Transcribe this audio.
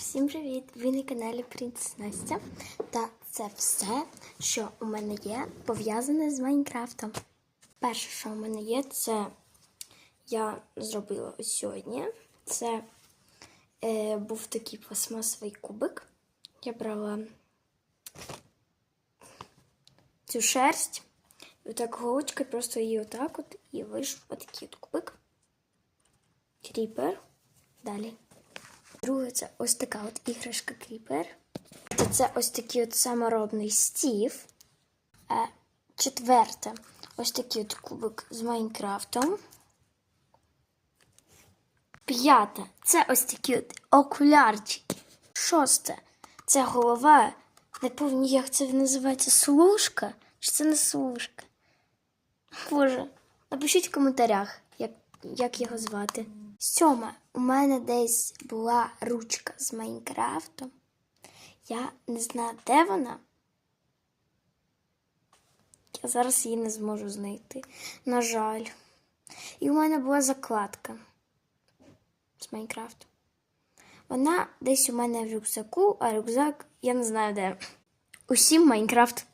Всім привіт! Ви на каналі Принц Настя. Та це все, що у мене є, пов'язане з Майнкрафтом. Перше, що у мене є, це я зробила сьогодні. Це е, був такий пластмасовий кубик. Я брала цю шерсть. І отак голочкою просто її отак от і вийшов отакий от кубик. Кріпер. Далі. Друге, це ось така от іграшка кріпер. Це ось такий от саморобний стів. Е, Четверте, ось такий от кубик з Майнкрафтом. П'яте, це ось такі от окулярчики. Шосте, це голова. Не пам'ятаю, як це називається служка? Чи це не служка? Боже, напишіть в коментарях, як, як його звати. Сьома, у мене десь була ручка з Майнкрафтом. Я не знаю, де вона. Я зараз її не зможу знайти. На жаль. І у мене була закладка з Майнкрафту. Вона десь у мене в рюкзаку, а рюкзак я не знаю де. Усім Майнкрафт